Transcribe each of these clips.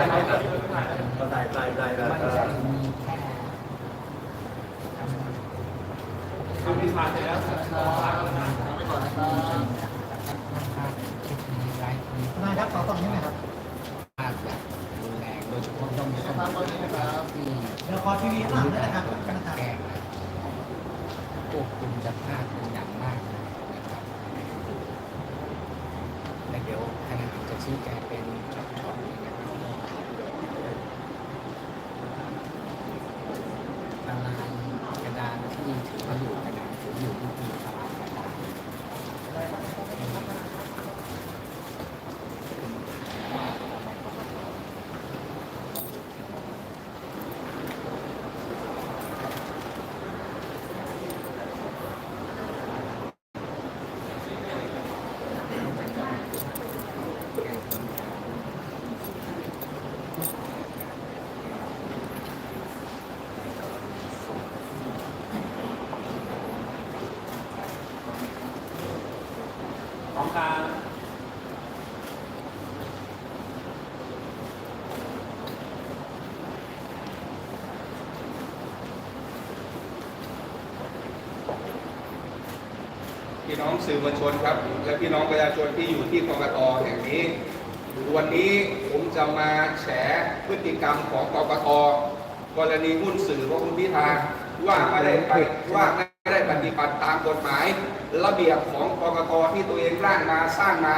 ได้ได้ได้ได้ได้มันจะมีแค่าเสร็จแล้ว นายครับขอตรงนี้หน่อยครับอาจจะรุนแรงโดยเฉพาะต้องมีข้อมูลที่เดี๋ยวขอทีวีข้างหลังด้วยนะครับกันนะครับแกงควบคุมจะพลาดเป็นอย่างมากนะครับและเดี๋ยวทางจะชี้แจงเป็นช็อตๆนะครับตารางกระดานที่ถือว่าอยู่กระดานถืออยู่ที่มีตารางกระดาน ของกลาง พี่น้อง สื่อมวลชนครับ และพี่น้องประชาชนที่อยู่ที่กกตแห่งนี้ วันนี้ผมจะมาแฉพฤติกรรมของกกตกรณีหุ้นสื่อของคุณพิธาว่าไม่ได้ไปว่าไม่ได้ปฏิบัติตามกฎหมาย ระเบียบของกกตที่ตัวเองร่างมาสร้างมา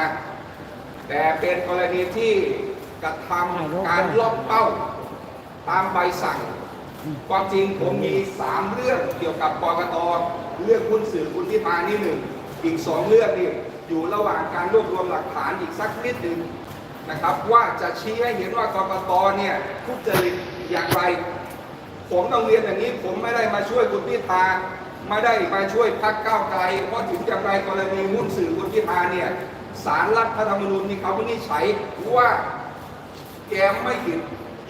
แต่เป็นกรณีที่กระทำการล็อกเป้าตามใบสั่งความจริงผมมีสามเรื่องเกี่ยวกับกกตเรื่องหุ้นสื่อคุณพิธานี่หนึ่ง อีกสองเรื่องนี่อยู่ระหว่างการรวบรวมหลักฐานอีกสักนิดหนึ่งนะครับว่าจะชี้ให้เห็นว่ากรกตเนี่ยทุจริตอย่างไร ผมต้องเรียนอย่างนี้ผมไม่ได้มาช่วยคุณพิธาไม่ได้มาช่วยพรรคก้าวไกล เพราะถึงอย่างไรกรณีหุ้นสื่อคุณพิธาเนี่ยสารรัฐธรรมนูญมีคำวินิจฉัยว่าแกไม่ผิด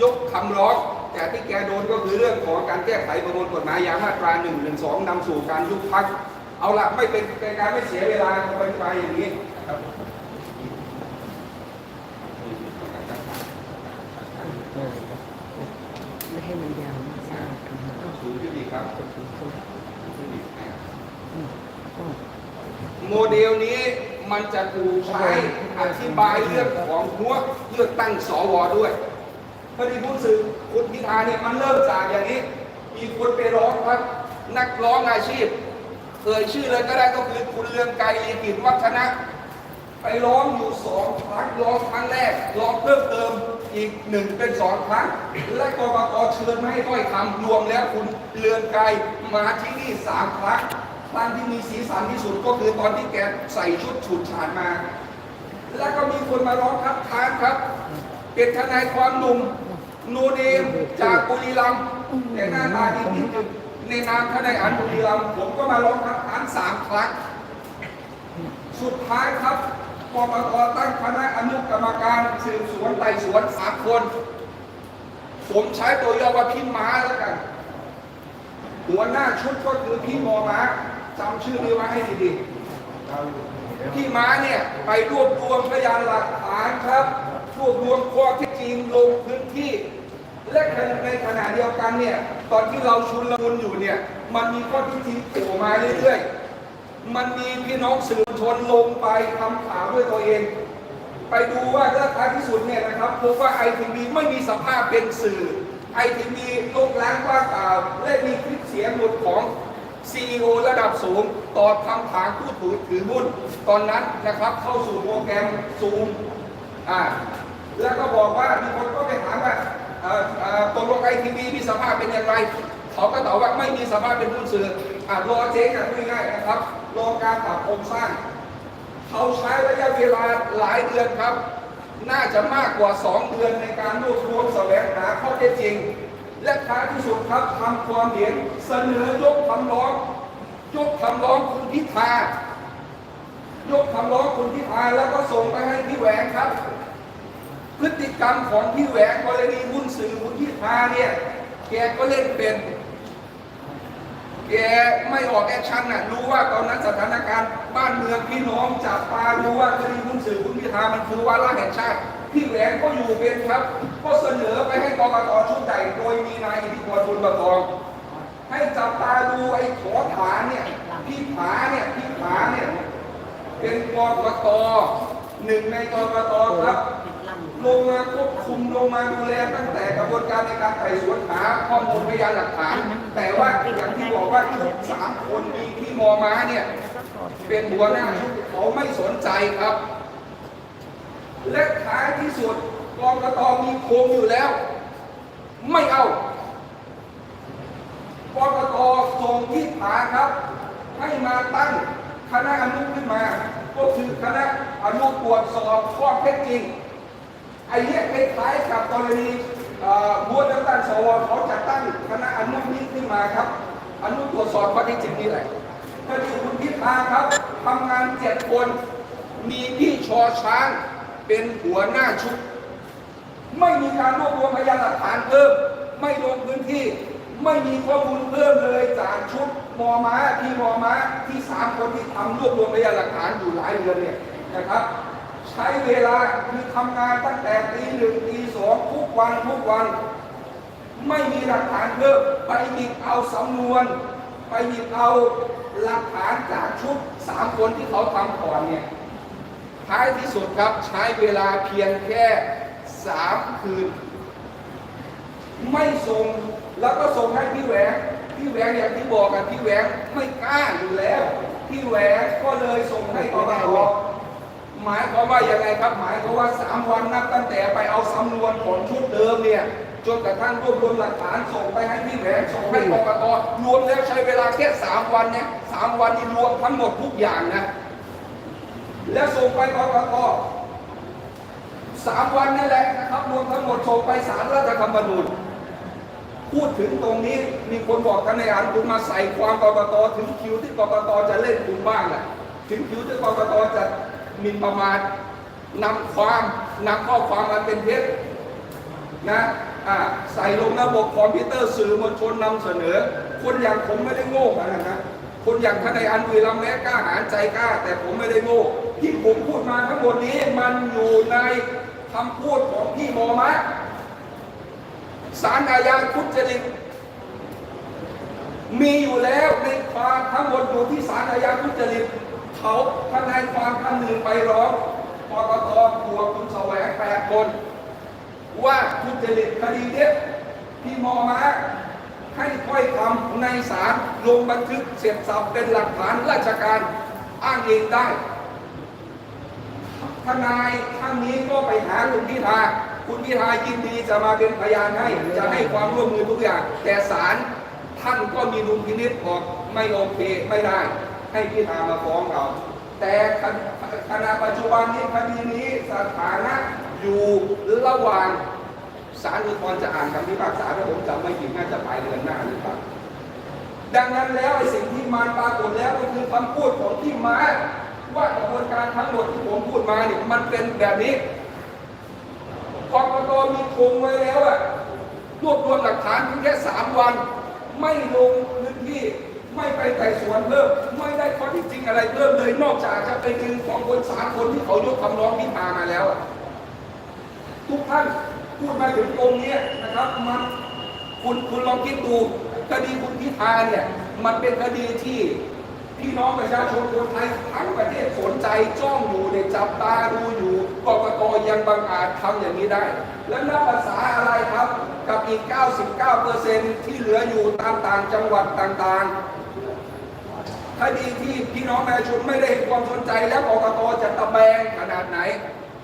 ยกคำร้องแต่ที่แกโดนก็คือเรื่องของการแก้ไขประมวลกฎหมายยามาตรา1นึนำสู่การยุบพัก เอาละไม่เป็นเป็นการไม่เสียเวลาก็ไปไปอย่างนี้นะครับไม่ให้มันยาวมากสามคำนะสูงขึ้นอีกครับก็คือคนขึ้นอีกนะก็โมเดลนี้มันจะถูกใช้อธิบายเรื่องของหัวเลือกตั้งสวด้วยพอดีผู้สื่อคุณพิธาเนี่ยมันเริ่มจากอย่างนี้ มีคนไปร้องครับ นักร้องอาชีพ เอ่ยชื่อเลยก็ได้ก็คือคุณเรืองไกรลีกิจวัฒนะ ไปร้องอยู่สองครั้งร้องครั้งแรกร้องเพิ่มเติมอีกหนึ่งเป็นสองครั้ง และกรกตเชิญมาให้ถ้อยคำรวมแล้วคุณเรืองไกรมาที่นี่สามครั้งครั้งที่มีสีสันที่สุดก็คือตอนที่แกใส่ชุดฉูดฉาดมา แล้วก็มีคนมาร้องครับค้านครับ เป็นทนายความหนุ่มโนเนมจากบุรีรัมย์แต่หน้าตาดีที่ ในนามทนายอันบุรีรัมผมก็มาร้องครับค้านสามครั้ง สุดท้ายครับกกตตั้งคณะอนุกรรมการสืบสวนไต่สวนสามคน ผมใช้ตัวย่อว่าพี่ม้าแล้วกัน หัวหน้าชุดก็คือพี่มอม้าจำชื่อนี้ไว้ให้ดีๆพี่ม้าเนี่ยไปรวบรวมพยานหลักฐานครับ รวบรวมข้อเท็จจริงลงพื้นที่ และในขณะเดียวกันเนี่ยตอนที่เราชุนละมุนอยู่เนี่ยมันมีข้อท็จจริงโผล่มาเรื่อยๆ มันมีพี่น้องสื่อมวลชนลงไปทำข่าวด้วยตัวเอง ไปดูว่าเรื่องท้ายที่สุดเนี่ยนะครับพบว่าไอทีวีไม่มีสภาพเป็นสื่อไอทีวีลกล้างว่าเปล่าและมีคลิปเสียงหลุดของ CEO ระดับสูงตอบคำถามผู้ถือถือหุ้น ตอนนั้นนะครับเข้าสู่โปรแกรมซูมอ่าแล้วก็บอกว่ามีคนก็ไปถามว่า ตกลงไอทีวีมีสภาพเป็นอย่างไร เขาก็ตอบว่าไม่มีสภาพเป็นหุ้สื่ออ่ารอเจ๊กันง่ายๆนะครับรอการปรับโครงสร้าง เขาใช้ระยะเวลาหลายเดือนครับ น่าจะมากกว่า 2 เดือนในการรวบรวมแสวงหาข้อเท็จจริง และท้ายที่สุดครับทำความเห็นเสนอยกคำร้อง ยกคำร้องคุณพิธายกคำร้องคุณพิธาแล้วก็ส่งไปให้พี่แหวงครับ พฤติกรรมของพี่แหวงกรณีหุ้นสื่อคุณพิธาเนี่ย แกก็เล่นเป็น แกไม่ออกแอคชั่นน่ะ รู้ว่าตอนนั้นสถานการณ์บ้านเมืองพี่น้องจับตาดูว่าคดีคุณสื่อคุณพิธามันคือวาระแห่งชาติ พี่แหวนก็อยู่เป็นครับ ก็เสนอไปให้กรกตชุดใหญ่โดยมีนายอิทธิพลบุญประกอง ให้จับตาดูไอ้ขอผาเนี่ยพี่ผาเนี่ยพี่ผาเนี่ยเป็นกรกตหนึ่งในกรกตครับ ลงมาควบคุมลงมาดูแลตั้งแต่กระบวนการในการไต่สวนหาข้อมูลพยานหลักฐาน แต่ว่าอย่างที่บอกว่าชุดสามคนมีที่มอม้าเนี่ยเป็นหัวหน้าชุดเขาไม่สนใจครับ และท้ายที่สุดกกตมีโครงอยู่แล้ว ไม่เอากกตส่งที่ผาครับ ให้มาตั้งคณะอนุขึ้นมา ก็คือคณะอนุตรวจสอบข้อเท็จจริง ไอ้เนี่ยคล้ายๆกับกรณีบัวน้ำตาลสวเขาจะตั้งคณะอนุนี้ขึ้นมาครับ อนุตรวจสอบข้อเท็จจริงนี่แหละก็คือคุณพิธาครับทำงานเจ็ดคน มีพี่ชอช้างเป็นหัวหน้าชุด ไม่มีการรวบรวมพยานหลักฐานเพิ่ม ไม่ลงพื้นที่ ไม่มีข้อมูลเพิ่มเลยจากชุดมอม้าที่มอม้าที่สามคนที่ทำรวบรวมพยานหลักฐานอยู่หลายเดือนเนี่ยนะครับ ใช้เวลาคือทำงานตั้งแต่ตีหนึ่งตีสองทุกวันทุกวัน ไม่มีหลักฐานเพิ่มไปหยิบเอาสำนวน ไปหยิบเอาหลักฐานจากชุดสามคนที่เขาทำก่อนเนี่ยท้ายที่สุดครับใช้เวลาเพียงแค่สามคืน ไม่ส่งแล้วก็ส่งให้พี่แหวงพี่แหวงอย่างที่บอกกันพี่แหวงไม่กล้าอยู่แล้ว พี่แหวงก็เลยส่งให้กกต หมายความว่ายังไงครับ หมายความว่าสามวันนับตั้งแต่ไปเอาสำนวนของชุดเดิมเนี่ยจนกระทั่งรวบรวมหลักฐานส่งไปให้พี่แหวงส่งให้กกตรวมแล้วใช้เวลาแค่สามวันเนี่ยสามวันนี้รวมทั้งหมดทุกอย่างนะแล้วส่งไปกกตสามวันนั่นแหละนะครับ รวมทั้งหมดส่งไปศาลรัฐธรรมนูญพูดถึงตรงนี้มีคนบอกกันในอ่านคุณมาใส่ความกรกตถึงคิวที่กรกตจะเล่นคุณบ้างแหละถึงคิวที่กรกตจะ หมินประมาทนำความนำข้อความมาเป็นเท็จนะใส่ลงระบบคอมพิวเตอร์สื่อมวลชนนำเสนอ คนอย่างผมไม่ได้โง่ขนาดนั้นคนอย่างทนายอันวีรำแม้กล้าหาญใจกล้า แต่ผมไม่ได้โง่ที่ผมพูดมาทั้งหมดนี้มันอยู่ในคำพูดของพี่มอมะสารอาญาทุจริตมีอยู่แล้วในความทั้งหมดอยู่ที่สารอาญาทุจริต เขาทนายความท่านหนึ่งไปร้องกกตตัวคุณแสวงแปดคน ว่าทุจริตคดีเนี้ยที่มอมาให้ถ้อยคำในศาลลงบันทึกเสร็จสับเป็นหลักฐานราชการอ้างอิงได้ทนายท่านนี้ก็ไปหาคุณพิธาคุณพิธายินดีจะมาเป็นพยานให้ จะให้ความร่วมมือทุกอย่าง แต่ศาลท่านก็มีดุลพินิษบอกไม่โอเคไม่ได้ ให้พิธามาฟ้องเรา แต่ขณะปัจจุบันนี้คดีนี้สถานะอยู่ระหว่างศาลอุทธรณ์จะอ่านคำพิพากษาถ้าผมจำไม่ผิดน่าจะปลายเดือนหน้าหรือเปล่าดังนั้นแล้วไอ้สิ่งที่มันปรากฏแล้วก็คือคำพูดของที่มาว่ากระบวนการทั้งหมดที่ผมพูดมาเนี่ยมันเป็นแบบนี้กกตมีคงไว้แล้วอะรวบรวมหลักฐานเพียงแค่สามวัน ไม่ลงพื้นที่ ไม่ไปไต่สวนเพิ่มไม่ได้ข้อที่จริงอะไรเพิ่มเลยนอกจากจะไปดึงของคนสามคนที่เขายกคำร้องพิพามาแล้ว ทุกท่านพูดมาถึงตรงนี้นะครับมันคุณคุณลองคิดดูคดีคุณพิธาเนี่ยมันเป็นคดีที่พี่น้องประชาชนคนไทยทั้งประเทศสนใจจ้องอยู่ในยจับตาดูอยู่กกตยังบังอาจทำอย่างนี้ได้ แล้วนับภาษาอะไรครับ กับอีก 99%ที่เหลืออยู่ตามต่างจังหวัดต่างๆ คดีที่พี่น้องประชาชนไม่ได้ให้ความสนใจแล้วกกตจะตะแบงขนาดไหน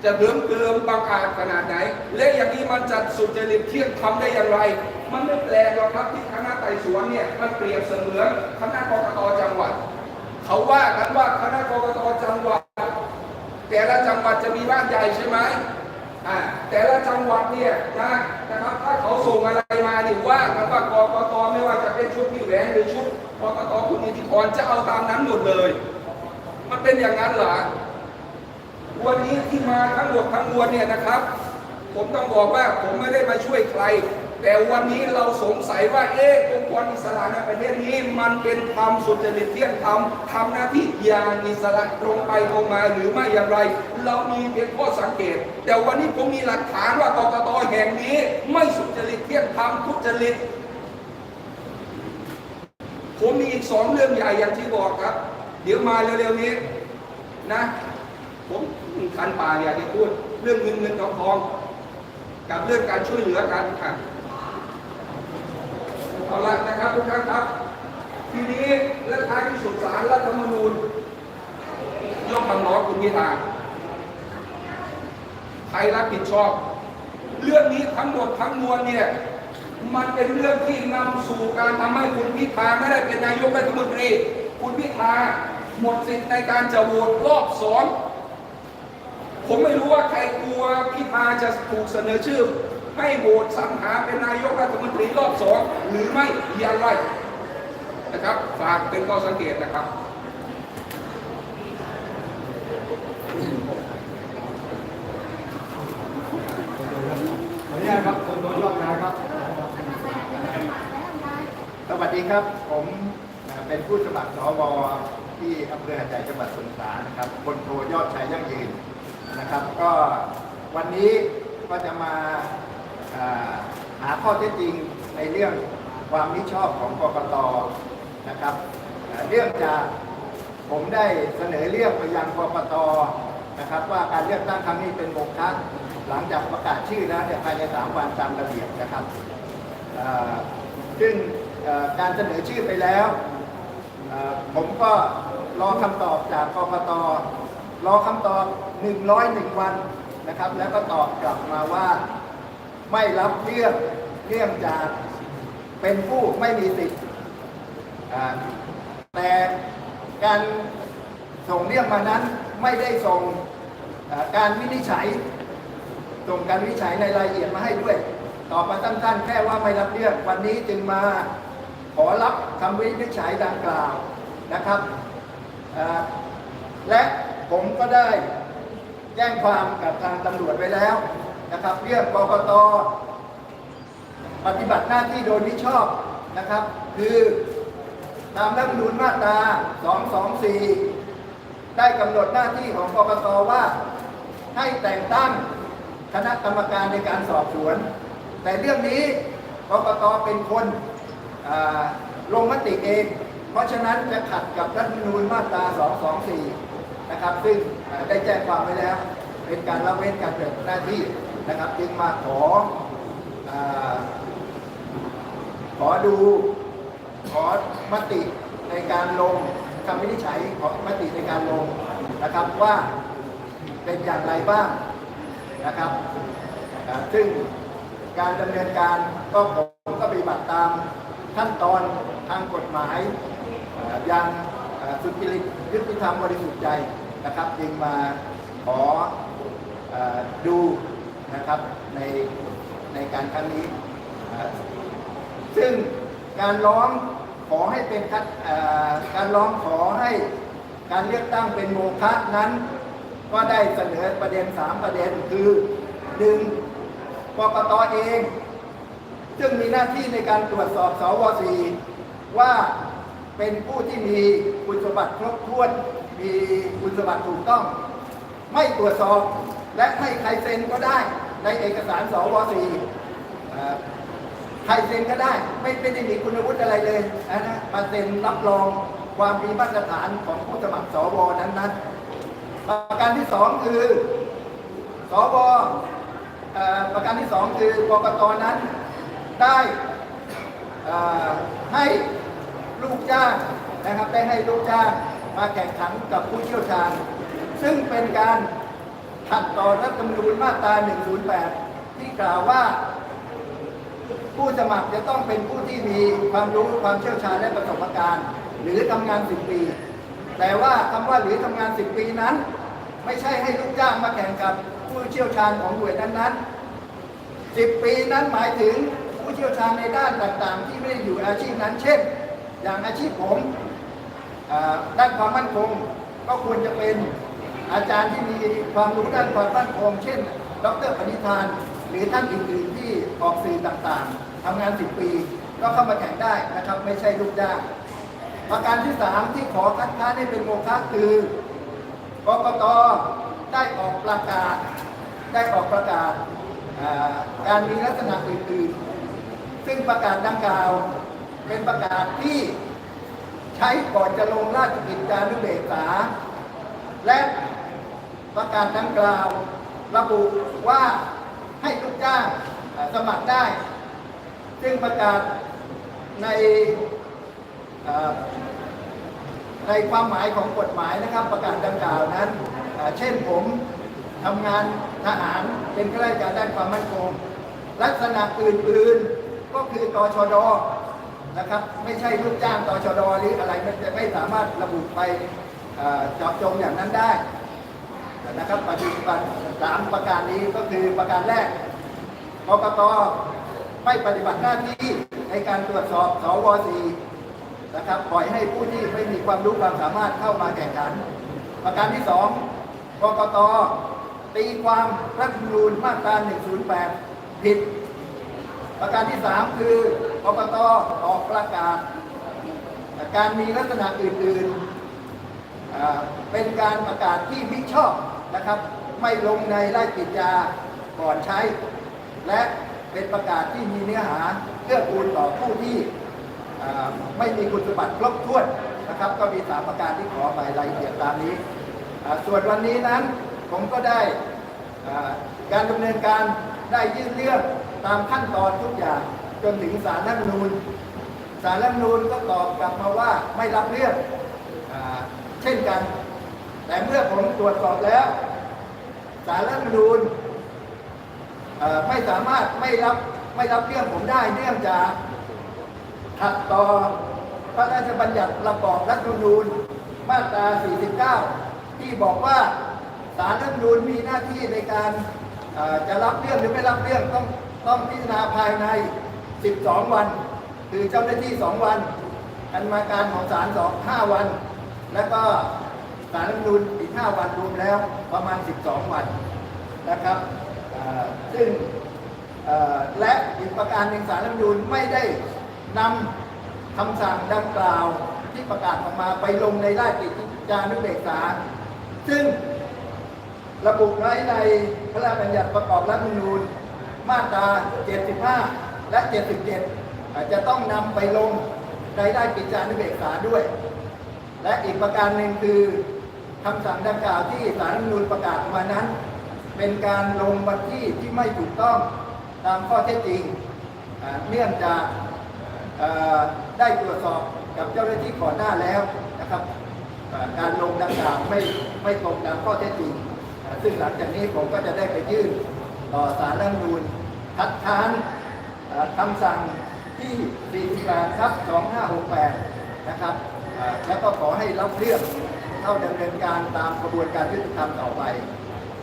จะเลื่อมเกลือมบังอาจขนาดไหน และอย่างนี้มันจัดสุจริตเที่ยงธรรมได้อย่างไร มันไม่แปลกหรอกครับที่คณะไต่สวนเนี่ยมันเปรียบเสมือนคณะกกตจังหวัด เขาว่ากันว่าคณะกกตจังหวัด แต่ละจังหวัดจะมีบ้านใหญ่ใช่ไหม แต่ละจังหวัดเนี่ยนะนะครับถ้าเขาส่งอะไรมาเนี่ยว่ากันว่ากกตไม่ว่าจะเป็นชุดผิวแหวนหรือชุดกกตคุณอิทธิพรจะเอาตามนั้นหมดเลย มันเป็นอย่างนั้นเหรอวันนี้ที่มาทั้งหมดทั้งมวลเนี่ยนะครับ ผมต้องบอกว่าผมไม่ได้มาช่วยใคร แต่วันนี้เราสงสัยว่าเอ๊ะองค์กรอิสระในประเทศนี้ มันเป็นธรรมสุจริตเที่ยงธรรมทำหน้าที่อย่างอิสระตรงไปตรงมาหรือไม่อย่างไร เรามีเพียงข้อสังเกต แต่วันนี้ผมมีหลักฐานว่ากกตแห่งนี้ ไม่สุจริตเที่ยงธรรมทุจริตผมมีอีกสองเรื่องใหญ่อย่างที่บอกครับ เดี๋ยวมาเร็วๆนี้นะผมคันปากอยากจะพูดเรื่องเงินเงินทองทองกับเรื่องการช่วยเหลือกันค่ะ เอาละนะครับทุกท่านครับ ทีนี้และท้ายที่สุดสารรัฐธรรมนูญยกคำร้องคุณพิธาใครรับผิดชอบ เรื่องนี้ทั้งหมดทั้งมวลเนี่ยมันเป็นเรื่องที่นำสู่การทำให้คุณพิธาไม่ได้เป็นนายกรัฐมนตรี คุณพิธาหมดสิทธิ์ในการจะโหวตรอบสองผมไม่รู้ว่าใครกลัวพิธาจะถูกเสนอชื่อ ให้โหวตสรรหาเป็นนายกรัฐมนตรีรอบสองหรือไม่อย่างไรนะครับ ฝากเป็นข้อสังเกตนะครับขออนุญาตครับคนโดนยอดนายครับ สวัสดีครับ ผมเป็นผู้สมัครสวที่อำเภอหาดใหญ่จังหวัดสงขลานะครับพลโทยอดชัยยั่งยืนนะครับ ก็วันนี้ก็จะมา หาข้อเท็จจริงในเรื่องความมิชอบของกกตนะครับเรื่องจากผมได้เสนอเรื่องไปยังกกตนะครับ ว่าการเลือกตั้งครั้งนี้เป็นโมฆะหลังจากประกาศชื่อแล้วเนี่ยภายในสามวันตามระเบียบนะครับซึ่งการเสนอชื่อไปแล้วผมก็รอคำตอบจากกกตรอคำตอบ 101 วันนะครับ แล้วก็ตอบกลับมาว่า ไม่รับเรื่องเรื่องจากเป็นผู้ไม่มีสิทธิ์แต่การส่งเรื่องมานั้นไม่ได้ส่งการวินิจฉัย ส่งการวินิจฉัยในรายละเอียดมาให้ด้วย ตอบมาสั้นๆแค่ว่าไม่รับเรื่องวันนี้จึงมาขอรับคำวินิจฉัยดังกล่าวนะครับและผมก็ได้แจ้งความกับทางตำรวจไว้แล้ว นะครับ เรื่องกกตปฏิบัติหน้าที่โดยมิชอบนะครับ คือตามรัฐธรรมนูญมาตรา 224 ได้กำหนดหน้าที่ของกกตว่าให้แต่งตั้งคณะกรรมการในการสอบสวน แต่เรื่องนี้กกตเป็นคนลงมติเอง เพราะฉะนั้นจะขัดกับรัฐธรรมนูญมาตรา 224 นะครับ ซึ่งได้แจ้งความไว้แล้ว เป็นการละเว้นการปฏิบัติหน้าที่ นะครับจึงมาขออขอดูขอมติในการลงคำวินิจฉัยขอมติในการลงนะครับว่าเป็นอย่างไรบ้างนะครับซึ่งการดำเนินการก็ผมก็ปฏิบัติตามขั้นตอนทางกฎหมายอย่างสุจริตยุติธรรมบริสุทธิ์ใจนะครับ จึงมาขออดู นะครับในในการครั้งนี้ ซึ่งการร้องขอให้เป็นการร้องขอให้การเลือกตั้งเป็นโมฆะนั้นก็ได้เสนอประเด็น 3 ประเด็นคือหนึ่งกกตเอง ซึ่งมีหน้าที่ในการตรวจสอบสวสีว่าเป็นผู้ที่มีคุณสมบัติครบถ้วน มีคุณสมบัติถูกต้อง ไม่ตรวจสอบ และให้ใครเซ็นก็ได้ในเอกสารสวสีใครเซ็นก็ได้ ไม่ไม่ได้มีคุณวุฒิอะไรเลยนะนะมาเซ็นรับรองความมีมาตรฐานของผู้สมัครสวนั้นๆประการที่สองคือสวอประการที่สองคือกกตนั้นได้ให้ลูกจ้างนะครับได้ให้ลูกจ้างมาแข่งขันกับผู้เชี่ยวชาญ ซึ่งเป็นการ ขัดต่อรัฐธรรมนูญมาตรา 108 ที่กล่าวว่า ผู้สมัครจะต้องเป็นผู้ที่มีความรู้ความเชี่ยวชาญและประสบการณ์ หรือทำงาน 10 ปี แต่ว่าคำว่าหรือทำงาน 10 ปีนั้น ไม่ใช่ให้ลูกจ้างมาแข่งกับผู้เชี่ยวชาญของหน่วยนั้นๆ 10 ปีนั้นหมายถึงผู้เชี่ยวชาญในด้านต่างๆ ที่ไม่ได้อยู่อาชีพนั้น เช่น อย่างอาชีพผมด้านความมั่นคงก็ควรจะเป็น อาจารย์ที่มีความรู้ด้านความมั่นคงเช่น ดรปณิธาน หรือท่านอื่นๆที่ออกสื่อต่างๆทำงาน 10 ปี ก็เข้ามาแข่งได้นะครับ ไม่ใช่ลูกจ้างประการที่ 3 ที่ขอคัดค้านให้เป็นโมฆะคือกกตได้ออกประกาศ ได้ออกประกาศการมีลักษณะอื่นๆ ซึ่งประกาศดังกล่าวเป็นประกาศที่ใช้ก่อนจะลงราชกิจจานุเบกษา และ ประกาศดังกล่าว ระบุว่าให้ลูกจ้างสมัครได้ ซึ่งประกาศในในความหมายของกฎหมายนะครับ ประกาศดังกล่าวนั้น เช่นผมทำงานทหารเป็นข้าราชการด้านความมั่นคง ลักษณะอื่นๆก็คือตชดนะครับ ไม่ใช่ลูกจ้างตชดหรืออะไรมันจะไม่สามารถระบุไปเอ่อเจาะจงอย่างนั้นได้ นะครับปฏิบัติสามประการนี้ก็คือประการแรกกกตไม่ปฏิบัติหน้าที่ในการตรวจสอบสวสีนะครับปล่อยให้ผู้ที่ไม่มีความรู้ความสามารถเข้ามาแข่งขัน ประการที่สองกกตตีความรัฐธรรมนูญมาตรา 108 ผิด ประการที่สามคือกกตออกประกาศ การมีลักษณะอื่นๆอ่าเป็นการประกาศที่มิชอบ นะครับ ไม่ลงในราชกิจจาก่อนใช้ และเป็นประกาศที่มีเนื้อหาเพื่อกูลต่อผู้ที่ไม่มีคุณสมบัติครบถ้วนนะครับ ก็มีสามประการที่ขอไปรายละเอียดตามนี้ ส่วนวันนี้นั้นผมก็ได้การดำเนินการได้ยื่นเรื่องตามขั้นตอนทุกอย่างจนถึงศาลรัฐมนูญศาลรัฐมนูญก็ตอบกลับมาว่าไม่รับเรื่องอเช่นกัน แต่เมื่อผมตรวจสอบแล้วสารรัฐธรรมนูญไม่สามารถไม่รับไม่รับเรื่องผมได้เนื่องจากขัดต่อพระราชบัญญัติประกอบรัฐธรรมนูญมาตรา 49 ที่บอกว่าสารรัฐธรรมนูญมีหน้าที่ในการจะรับเรื่องหรือไม่รับเรื่องต้องต้องพิจารณาภายใน 12 วัน คือเจ้าหน้าที่ 2 วันกันมาการของศาลสองวัน แล้วก็ ศาลรัฐมนูญอีก 5 วันรวมแล้วประมาณ 12 วันนะครับซึ่งและอีกประการหนึ่งศาลรัฐมนูญไม่ได้นำคำสั่งดังกล่าวที่ประกาศออกมาไปลงในราชกิจจานุเบกษา ซึ่งระบุไว้ในพระราชบัญญัติประกอบรัฐมนูญมาตรา 75 และ 77 อาจจะต้องนำไปลงในราชกิจจานุเบกษาด้วย และอีกประการหนึ่งคือ คำสั่งดังกล่าวที่สารรัฐธรรมนูญประกาศมานั้น เป็นการลงวันที่ที่ไม่ถูกต้องตามข้อเท็จจริง เนื่องจากได้ตรวจสอบกับเจ้าหน้าที่ก่อนหน้าแล้วนะครับการลงดังกล่าวไม่ไม่ตรงตามข้อเท็จจริง ซึ่งหลังจากนี้ผมก็จะได้ไปยื่นต่อสารรัฐธรรมนูญคัดค้านคำสั่งที่48ครับ2568 นะครับ แล้วก็ขอให้รับเรื่อง เข้าดำเนินการตามกระบวนการยุติธรรมต่อไป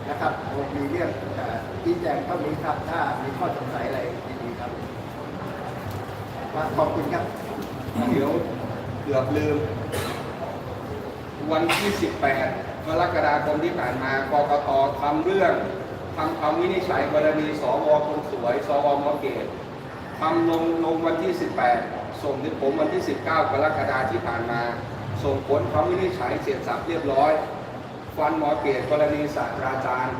นะครับผมมีเรื่องเอ่อชี้แจงเท่านี้ครับถ้ามีข้อสงสัยอะไรดีๆครับว่าขอบคุณครับเดี๋ยวเกือบลืม วันที่ 18 กรกฎาคมที่ผ่านมากกตทำเรื่องทำคำวินิจฉัยกรณีสวคนสวย สวมอเกตทำลงลงวันที่ 18 ส่งถึงผมวันที่ 19 กรกฎาคมที่ผ่านมา ส่งผลคำวินิจฉัยเสร็จสับเรียบร้อย ฟันหมอเกตกรณีศาสตราจารย์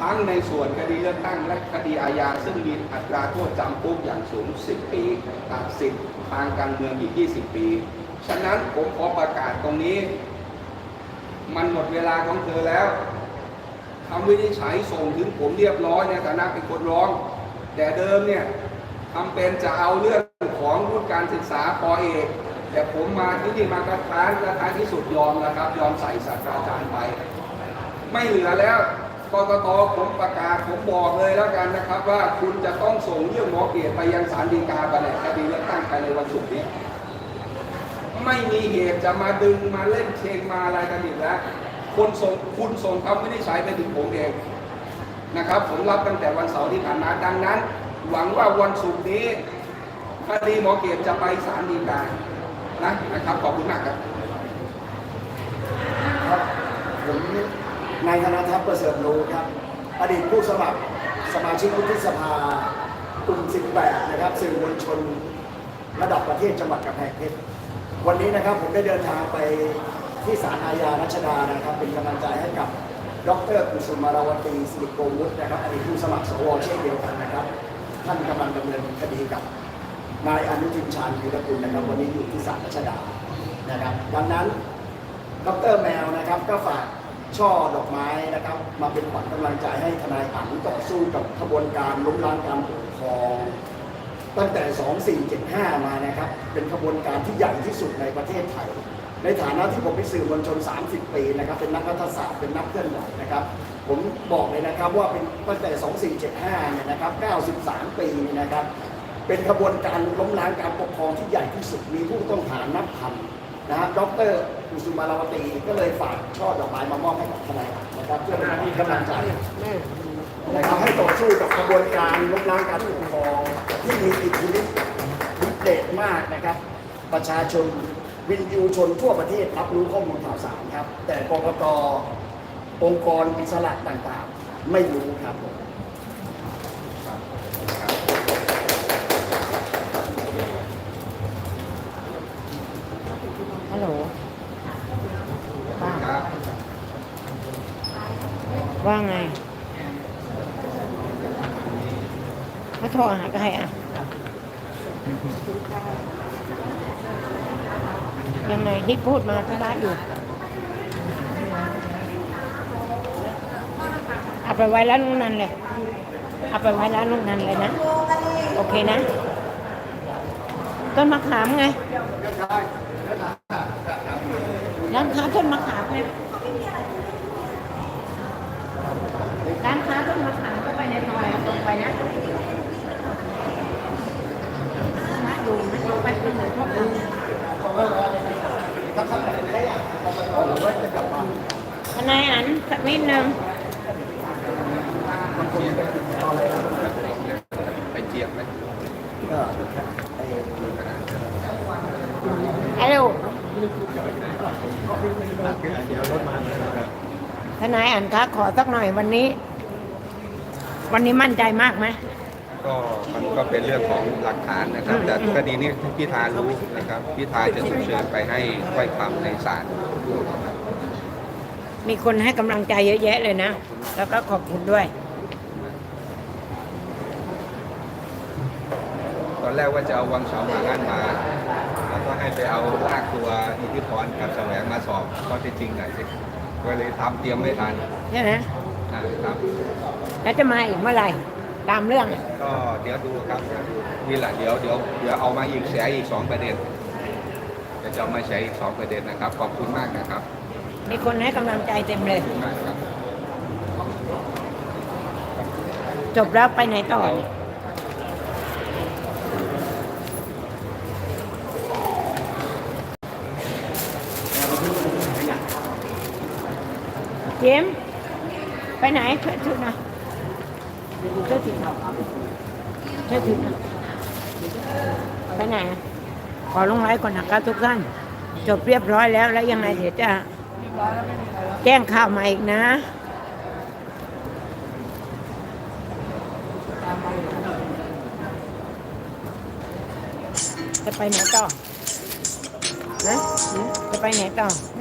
ทั้งในส่วนคดีเลือกตั้งและคดีอาญาซึ่งมีอัตราโทษจำคุกอย่างสูง 10 ปีตัดสิทธิ์ทางการเมืองอีก 20 ปี ฉะนั้นผมขอประกาศตรงนี้ มันหมดเวลาของเธอแล้วคำวินิจฉัยส่งถึงผมเรียบร้อยในฐานะเป็นคนร้อง แต่เดิมเนี่ยทำเป็นจะเอาเรื่องของรุ่นการศึกษาปอเอก แต่ผมมาที่นี่มากระทานกระทานที่สุดยอมนะครับ ยอมใส่ศาสตราจารย์ไป ไม่เหลือแล้วกกตผมประกาศผมบอกเลยแล้วกันนะครับ ว่าคุณจะต้องส่งเรื่องหมอเกียรติไปยังศาลฎีกาไปเลยคดีเลือกตั้งภายในวันศุกร์นี้ ไม่มีเหตุจะมาดึงมาเล่นเชงมาอะไรกันอีกแล้วคนส่งคุณส่งคำไม่ได้ใช้ไปถึงผมเองนะครับ ผมรับตั้งแต่วันเสาร์ที่ผ่านมาดังนั้น หวังว่าวันศุกร์นี้คดีหมอเกียรติจะไปศาลฎีกา นะนะครับขอบคุณมากครับครับผมนายธนทัศน์ประเสริฐรู้ครับ อดีตผู้สมัครสมาชิกวุฒิสภากลุ่ม 18 นะครับสื่อมวลชนระดับประเทศจังหวัดกำแพงเพชรวันนี้นะครับผมได้เดินทางไปที่ศาลอาญารัชดานะครับ เป็นกำลังใจให้กับดรกุสุมาราวตีสิริโกมุตนะครับอดีตผู้สมัครสวเช่นเดียวกันนะครับ ท่านกำลังดำเนินคดีกับ นายอนุทินชาญวีรกุลนะครับวันนี้อยู่ที่ศาลรัชดานะครับดังนั้นดรแมวนะครับก็ฝากช่อดอกไม้นะครับ มาเป็นขวัญกำลังใจให้ทนายอันต่อสู้กับขบวนการล้มล้างการปกครองตั้งแต่ 2475 มานะครับ เป็นขบวนการที่ใหญ่ที่สุดในประเทศไทย ในฐานะที่ผมเป็นสื่อมวลชน 30 ปีนะครับ เป็นนักรัฐศาสตร์ เป็นนักเคลื่อนไหวนะครับ ผมบอกเลยนะครับว่าเป็นตั้งแต่ 2475 เนี่ยนะครับ 93 ปีนะครับ เป็นขบวนการล้มล้างการปกครองที่ใหญ่ที่สุดมีผู้ต้องหานับพันนะฮะดรกุสุมาราวตีก็เลยฝากช่อดอกไม้มามอบให้กับทนายนะครับเพื่อเป็นกำลังใจนะครับให้ต่อสู้กับกระบวนการล้มล้างการปกครองที่มีอิทธิฤทธิ์ฤทธิเดชมากนะครับ ประชาชนวินยูชนทั่วประเทศรับรู้ข้อมูลข่าวสารครับ แต่กรกตองค์กรอิสระต่างๆ ไม่รู้ครับผม ฮัลโหลป้า ครับ ว่าไง มาโทรหาใครอะยังไงที่พูดมาที่บ้าอยู่เอาไปไว้ร้านลุงนันเลยเอาไปไว้ร้านลุงนันเลยนะ โอเคนะ ต้นมะขามไงร้านค้าต้นมะขามไงร้านค้าต้นมะขามก็ไปในซอยตรงไปนะ นะดูไปเป็นเหมือนพวกเราทนายอันสักนิดนึงไปเจียบไหมก็ไอ้ฮัลโหลทนายอันคะขอสักหน่อยวันนี้ วันนี้มั่นใจมากไหม ก็มันก็เป็นเรื่องของหลักฐานนะครับ แต่คดีนี้พิธารู้นะครับพิธาจะถูกเชิญไปให้ไหว้คำในศาลมีคนให้กำลังใจเยอะแยะเลยนะ แล้วก็ขอบคุณด้วย ตอนแรกว่าจะเอาวังเฉาหมางันมา แล้วก็ให้ไปเอาลากตัวอิทธิพรกับแสวงมาสอบข้อเท็จจริงหน่อยสิก็เลยทำเตรียมไม่ทันใช่ไหมนะครับแล้วจะมาอีกเมื่อไหร่ ตามเรื่องก็เดี๋ยวดูครับเดี๋ยวดูนี่แหละเดี๋ยวเดี๋ยวเดี๋ยวเอามาอีกแฉอีกสองประเด็นเดี๋ยวจะเอามาแฉอีกสองประเด็นนะครับ ขอบคุณมากนะครับมีคนให้กำลังใจเต็มเลย ขอบคุณมากครับจบแล้วไปไหนต่อเนี่ยเจมส์ไปไหนช่วยถือหนะช่วยถือหน่อย ช่วยถือหนะไปไหนอะขอลงไลน์ก่อนนะครับทุกท่าน จบเรียบร้อยแล้วแล้วยังไงเดี๋ยวจะแจ้งข่าวมาอีกนะจะไปไหนต่อนะจะไปไหนต่อไม่